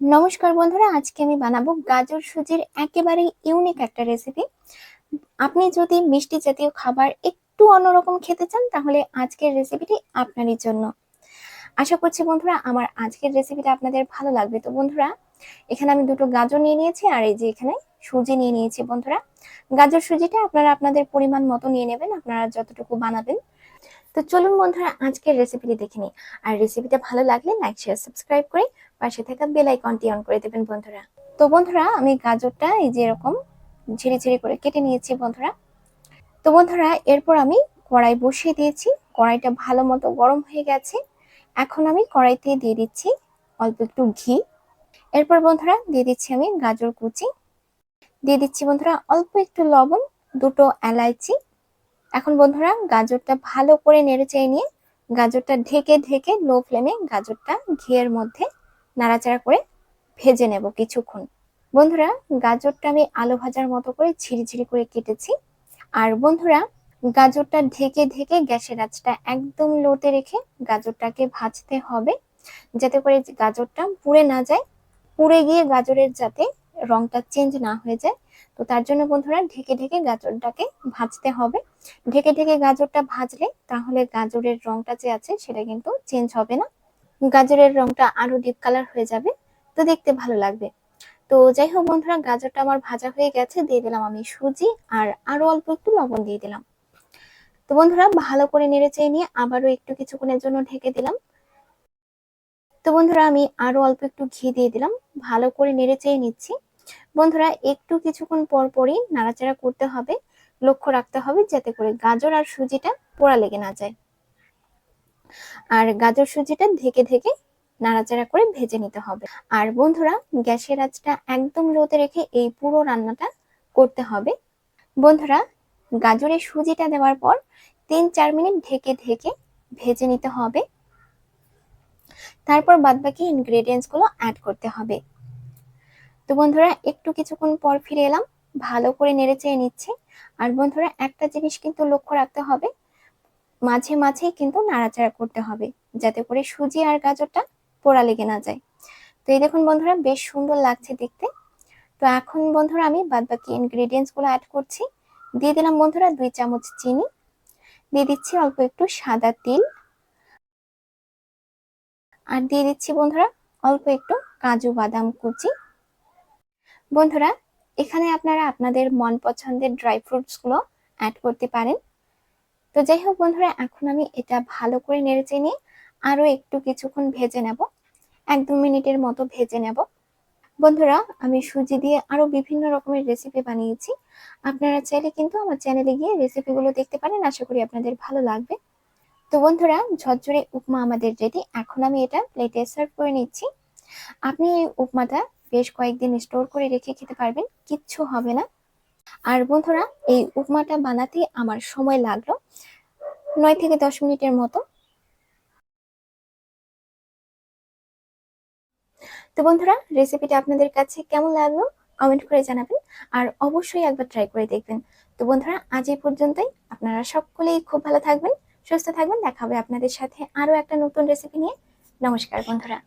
নমস্কার বন্ধুরা, আজকে আমি বানাবো গাজর সুজির একেবারে ইউনিক একটা রেসিপি আপনি যদি মিষ্টি জাতীয় খাবার একটু অন্যরকম খেতে চান, তাহলে আজকের রেসিপিটি আপনারই জন্য। আশা করছি বন্ধুরা, আমার আজকের রেসিপিটা আপনাদের ভালো লাগবে। তো বন্ধুরা, এখানে আমি দুটো গাজর নিয়ে নিয়েছি, আর এই যে এখানে সুজি নিয়ে নিয়েছি বন্ধুরা। গাজর সুজিটা আপনারা আপনাদের পরিমাণ মতো নিয়ে নেবেন, আপনারা যতটুকু বানাবেন। তো চলুন বন্ধুরা, আজকের রেসিপিটি দেখে নিই। আর রেসিপিটা ভালো লাগলে লাইক শেয়ার সাবস্ক্রাইব করে পাশে থাকা বেল আইকনটি অন করে দেবেন বন্ধুরা। তো বন্ধুরা, আমি গাজরটা এই যে এরকম ঝিরি ঝিরি করে কেটে নিয়েছি বন্ধুরা। তো বন্ধুরা, এরপর আমি কড়াই বসিয়ে দিয়েছি। কড়াইটা ভালো মতো গরম হয়ে গেছে। এখন আমি কড়াইতে দিয়ে দিচ্ছি অল্প একটু ঘি। এরপর বন্ধুরা, দিয়ে দিচ্ছি আমি গাজর কুচি। দিয়ে দিচ্ছি বন্ধুরা অল্প একটু লবণ, দুটো এলাইচি। এখন বন্ধুরা, গাজরটা ভালো করে নেড়ে চেয়ে নিয়ে গাজরটা ঢেকে ঢেকে লো ফ্লেমে গাজরটা ঘিয়ের মধ্যে নাড়াচাড়া করে ভেজে নেব কিছুক্ষণ। বন্ধুরা, গাজরটা আমি আলু ভাজার মতো করে ঝিরিঝিরি করে কেটেছি। আর বন্ধুরা, গাজরটা ঢেকে ঢেকে গ্যাসের আঁচটা একদম লোতে রেখে গাজরটাকে ভাজতে হবে, যাতে করে গাজরটা পুড়ে না যায়, পুড়ে গিয়ে গাজরের যাতে রংটা চেঞ্জ না হয়ে যায়। তো তার জন্য বন্ধুরা, ঢেকে ঢেকে গাজরটাকে ভাজতে হবে। ঢেকে ঢেকে গাজরটা ভাজলে তাহলে গাজরের রংটা যে আছে সেটা কিন্তু চেঞ্জ হবে না। গাজরের রংটা আরও ডিপ কালার হয়ে যাবে, তো দেখতে ভালো লাগবে। তো যাই হোক বন্ধুরা, গাজরটা আমার ভাজা হয়ে গেছে, দিয়ে দিলাম আমি সুজি আর আরও অল্প একটু লবণ দিয়ে দিলাম। তো বন্ধুরা, ভালো করে নেড়ে চেয়ে নিয়ে আবারও একটু কিছুক্ষণের জন্য ঢেকে দিলাম। তো বন্ধুরা, আমি আরও অল্প একটু ঘি দিয়ে দিলাম, ভালো করে নেড়ে চেয়ে নিচ্ছি। বন্ধুরা, একটু কিছুক্ষণ পর পরই নাড়াচাড়া করতে হবে, লক্ষ্য রাখতে হবে যাতে করে গাজর আর সুজিটা পোড়া লেগে না যায়। আর গাজর সুজিটা ঢেকে ঢেকে নাড়াচাড়া করে ভেজে নিতে হবে। আর বন্ধুরা, গ্যাসের আঁচটা একদম লোতে রেখে এই পুরো রান্নাটা করতে হবে। বন্ধুরা, গাজরের সুজিটা দেওয়ার পর তিন চার মিনিট ঢেকে ঢেকে ভেজে নিতে হবে। তারপর বাদবাকি ইনগ্রেডিয়েন্টসগুলো অ্যাড করতে হবে। তো বন্ধুরা, একটু কিছুক্ষণ পর ফিরে এলাম। ভালো করে নেড়ে চেয়ে নিচ্ছি। আর বন্ধুরা, একটা জিনিস কিন্তু লক্ষ্য রাখতে হবে। মাঝে মাঝেই কিন্তু নাড়াচাড়া করতে হবে, যাতে করে সুজি আর গাজরটা পোড়া লেগে না যায়। তো এই দেখুন বন্ধুরা, বেশ সুন্দর লাগছে দেখতে। তো এখন বন্ধুরা আমি বাদ বাকি ইনগ্রেডিয়েন্টসগুলো অ্যাড করছি। দিয়ে দিলাম বন্ধুরা দুই চামচ চিনি। দিয়ে দিচ্ছি অল্প একটু সাদা তিল। আর দিয়ে দিচ্ছি বন্ধুরা অল্প একটু কাজু বাদাম কুচি। বন্ধুরা, এখানে আপনারা আপনাদের মন পছন্দের ড্রাই ফ্রুটসগুলো অ্যাড করতে পারেন। তো যাই হোক বন্ধুরা, এখন আমি এটা ভালো করে নেড়েচে নিয়ে আরও একটু কিছুক্ষণ ভেজে নেব। এক দু মিনিটের মতো ভেজে নেব। বন্ধুরা, আমি সুজি দিয়ে আরও বিভিন্ন রকমের রেসিপি বানিয়েছি। আপনারা চাইলে কিন্তু আমার চ্যানেলে গিয়ে রেসিপিগুলো দেখতে পারেন, আশা করি আপনাদের ভালো লাগবে। তো বন্ধুরা, ঝরঝরে উপমা আমাদের রেডি এখন আমি এটা প্লেটে সার্ভ করে নিচ্ছি। আপনি এই উপমাটা বেশ কয়েকদিন স্টোর করে রেখে খেতে পারবেন, কিচ্ছু হবে না। আর বন্ধুরা, এই উপমাটা বানাতে আমার সময় লাগল। নয় থেকে দশ মিনিটের মতো। তো বন্ধুরা রেসিপিটা আপনাদের কাছে কেমন লাগল কমেন্ট করে জানাবেন আর অবশ্যই একবার ট্রাই করে দেখবেন। তো বন্ধুরা, আজ এই পর্যন্তই। আপনারা সকলেই খুব ভালো থাকবেন, সুস্থ থাকবেন। দেখা হবে আপনাদের সাথে আরও একটা নতুন রেসিপি নিয়ে। নমস্কার বন্ধুরা।